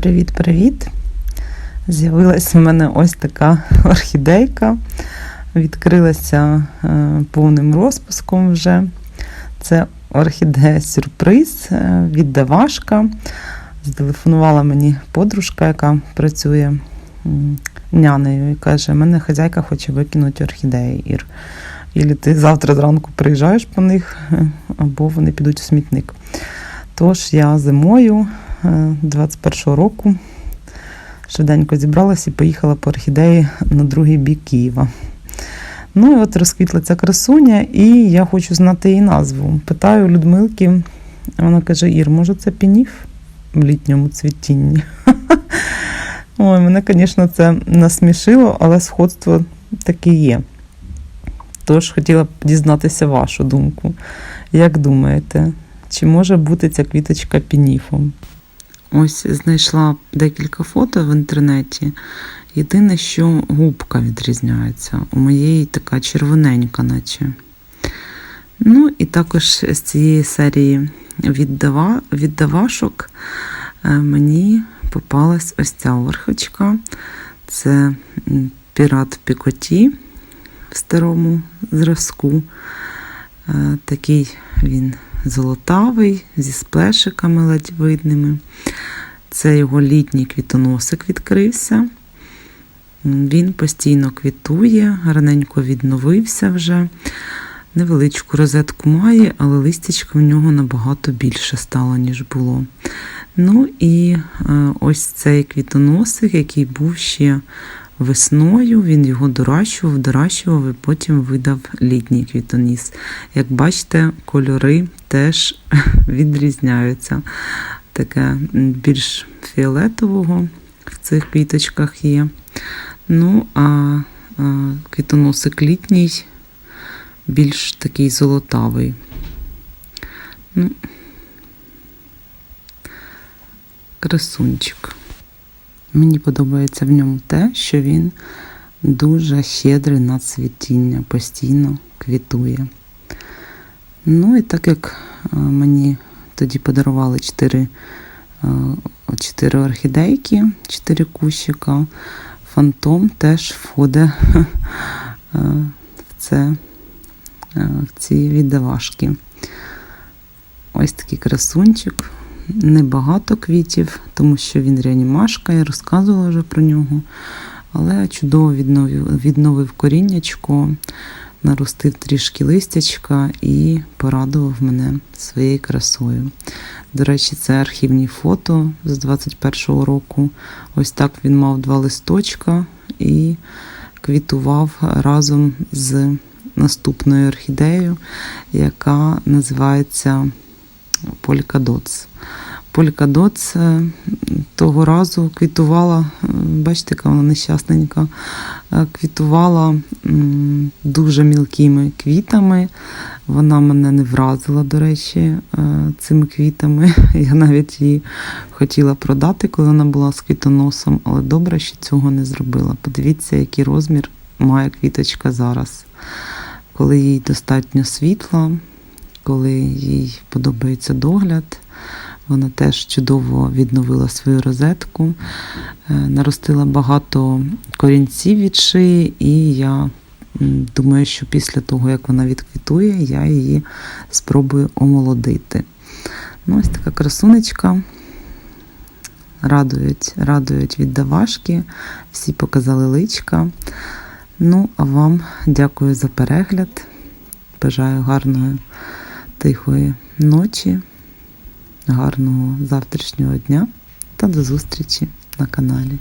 Привіт-привіт! З'явилась в мене ось така орхідейка. Відкрилася е, повним розпуском вже. Це орхідея сюрприз е, від Давашка. Зателефонувала мені подружка, яка працює нянею, і каже: мене хазяйка хоче викинути орхідеї Ір. Ілі ти завтра зранку приїжджаєш по них, е, або вони підуть у смітник. Тож я зимою 21-го року швиденько зібралася і поїхала по орхідеї на другий бік Києва. Ну і от розквітла ця красуня, і я хочу знати її назву. Питаю Людмилки, вона каже: Ір, може, це пініф в літньому цвітінні? Ой, мене, звісно, це насмішило, але сходство таке є. Тож хотіла б дізнатися вашу думку. Як думаєте, чи може бути ця квіточка пініфом? Ось знайшла декілька фото в інтернеті. Єдине, що губка відрізняється. У моєї така червоненька, наче. Ну, і також з цієї серії віддава, віддавашок е, мені попалась ось ця верхочка. Це пірат Пікоті в старому зразку. Е, Такий він золотавий, зі сплешиками ледь видними. Це його літній квітоносик відкрився. Він постійно квітує, гарненько відновився вже. Невеличку розетку має, але листячка в нього набагато більше стало, ніж було. Ну і е, ось цей квітоносик, який був ще весною, він його доращував, доращував і потім видав літній квітоніс. Як бачите, кольори теж відрізняються. Таке більш фіолетового в цих квіточках є. Ну, а, квітоносик літній більш такий золотавий. Ну, красунчик. Мені подобається в ньому те, що він дуже щедрий на цвітіння, постійно квітує. Ну і так як е, мені тоді подарували 4, 4 орхідейки, 4 кущика, фантом теж входить е, в це е, в ці віддавашки. Ось такий красунчик. Небагато квітів, тому що він реанімашка, я розказувала вже про нього. Але чудово відновив, відновив коріннячко, наростив трішки листячка і порадував мене своєю красою. До речі, це архівні фото з 21-го року. Ось так він мав два листочка і квітував разом з наступною орхідеєю, яка називається Полькадоц. Полькадоц е, того разу квітувала, бачите, яка вона нещасненька, е, квітувала дуже мілкими квітами. Вона мене не вразила, до речі, е, цими квітами. Я навіть її хотіла продати, коли вона була з квітоносом, але добре, що цього не зробила. Подивіться, який розмір має квіточка зараз. Коли їй достатньо світла, коли їй подобається догляд. Вона теж чудово відновила свою розетку, е, наростила багато корінців від шиї, і я думаю, що після того, як вона відквітує, я її спробую омолодити. Ну, ось така красунечка. Радують, радують віддавашки, всі показали личка. Ну, а вам дякую за перегляд. Бажаю гарної тихої ночі, гарного завтрашнього дня та до зустрічі на каналі.